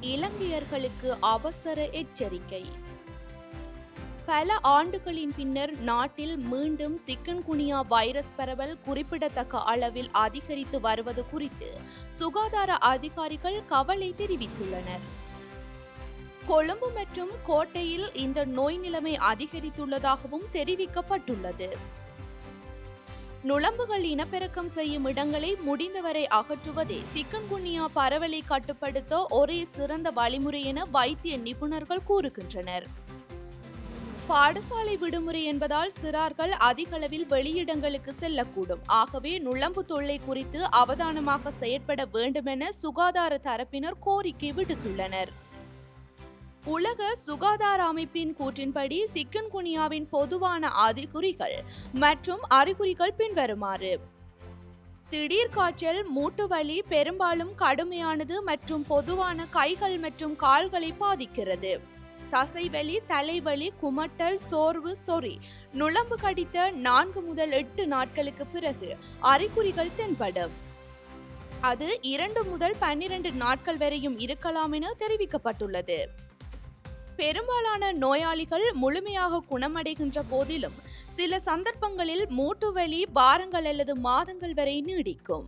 இலங்கையர்களுக்கு அவசர எச்சரிக்கை. பல ஆண்டுகளின் பின்னர் நாட்டில் மீண்டும் சிக்கன்குனியா வைரஸ் பரவல் குறிப்பிடத்தக்க அளவில் அதிகரித்து வருவது குறித்து சுகாதார அதிகாரிகள் கவலை தெரிவித்துள்ளனர். கொழும்பு மற்றும் கோட்டையில் இந்த நோய் நிலைமை அதிகரித்துள்ளதாகவும் தெரிவிக்கப்பட்டுள்ளது. நுழம்புகள் இனப்பெருக்கம் செய்யும் இடங்களை முடிந்தவரை அகற்றுவதே சிக்கன்குன்னியா பரவலை கட்டுப்படுத்த ஒரே சிறந்த வழிமுறை என வைத்திய நிபுணர்கள் கூறுகின்றனர். பாடசாலை விடுமுறை என்பதால் சிறார்கள் அதிகளவில் வெளியிடங்களுக்கு செல்லக்கூடும். ஆகவே நுழம்பு தொல்லை குறித்து அவதானமாக செயற்பட வேண்டுமென சுகாதார தரப்பினர் கோரிக்கை விடுத்துள்ளனர். உலக சுகாதார அமைப்பின் கூற்றின்படி சிக்கன்குனியாவின் பொதுவான அறிகுறிகள் மற்றும் அறிகுறிகள் பின்வருமாறு. திடீர் காய்ச்சல் மூட்டு வலி பெரும்பாலும் கடுமையானது மற்றும் பொதுவான கைகள் மற்றும் கால்களை பாதிக்கிறது. தசைவலி தலைவலி குமட்டல் சோர்வு சொறி நுழம்பு கடித்த நான்கு முதல் எட்டு நாட்களுக்கு பிறகு அறிகுறிகள் தென்படும். அது இரண்டு முதல் பன்னிரண்டு நாட்கள் வரையும் இருக்கலாம் என தெரிவிக்கப்பட்டுள்ளது. பெரும்பாலான நோயாளிகள் முழுமையாக குணமடைகின்ற போதிலும் சில சந்தர்ப்பங்களில் மூட்டுவலி வாரங்கள் அல்லது மாதங்கள் வரை நீடிக்கும்.